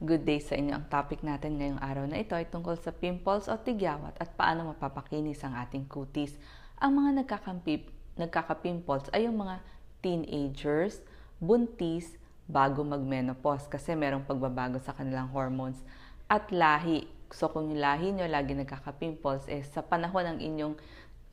Good day sa inyo. Ang topic natin ngayong araw na ito ay tungkol sa pimples o tigyawat at paano mapapakinis ang ating kutis. Ang mga nagkakampip, nagkakapimples ay yung mga teenagers, buntis, bago magmenopause kasi merong pagbabago sa kanilang hormones at lahi. So kung yung lahi nyo lagi nagkakapimples, eh sa panahon ng inyong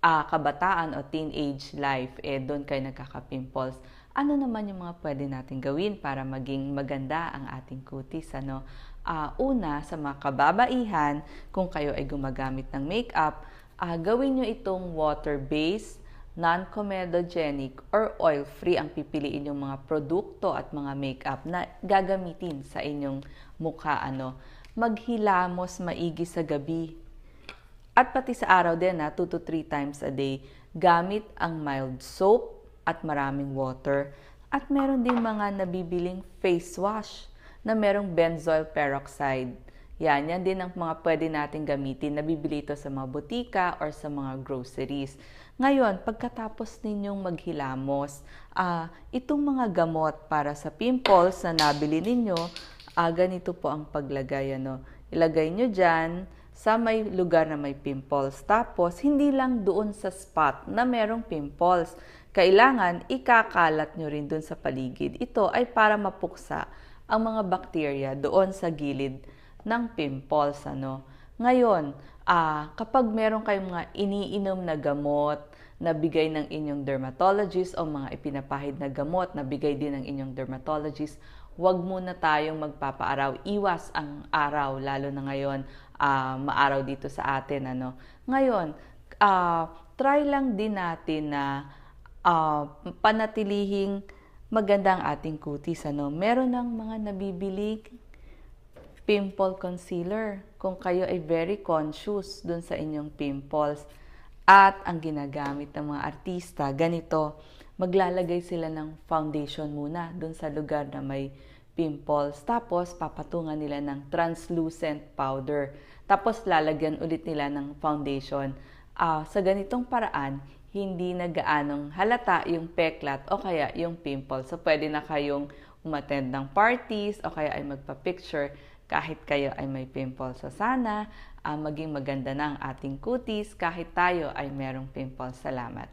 uh, kabataan o teenage life, eh doon kayo nagkakapimples ano naman yung mga pwede natin gawin para maging maganda ang ating kutis. Ano? Uh, una, sa mga kababaihan, kung kayo ay gumagamit ng makeup, uh, gawin nyo itong water-based, non-comedogenic, or oil-free ang pipiliin yung mga produkto at mga makeup na gagamitin sa inyong mukha. Ano? Maghilamos maigi sa gabi. At pati sa araw din, 2 to 3 times a day, gamit ang mild soap, at maraming water. At meron din mga nabibiling face wash na merong benzoyl peroxide. Yan, yan din ang mga pwede natin gamitin. Nabibili ito sa mga butika or sa mga groceries. Ngayon, pagkatapos ninyong maghilamos, uh, itong mga gamot para sa pimples na nabili ninyo, uh, ganito po ang paglagay. Ano? Ilagay nyo dyan sa may lugar na may pimples. Tapos, hindi lang doon sa spot na merong pimples kailangan ikakalat nyo rin dun sa paligid. Ito ay para mapuksa ang mga bakterya doon sa gilid ng pimples. Ano? Ngayon, ah, kapag meron kayong mga iniinom na gamot, na bigay ng inyong dermatologist o mga ipinapahid na gamot na bigay din ng inyong dermatologist, huwag muna tayong magpapaaraw. Iwas ang araw, lalo na ngayon, uh, maaraw dito sa atin. Ano? Ngayon, uh, try lang din natin na uh, panatilihing maganda ang ating kutis. Ano? Meron ng mga nabibili pimple concealer kung kayo ay very conscious dun sa inyong pimples. At ang ginagamit ng mga artista, ganito, maglalagay sila ng foundation muna dun sa lugar na may pimples. Tapos, papatungan nila ng translucent powder. Tapos, lalagyan ulit nila ng foundation. Uh, sa ganitong paraan, hindi na gaanong halata yung peklat o kaya yung pimple. So, pwede na kayong umattend ng parties o kaya ay magpa-picture kahit kayo ay may pimple. So, sana uh, maging maganda na ang ating kutis kahit tayo ay merong pimple. Salamat!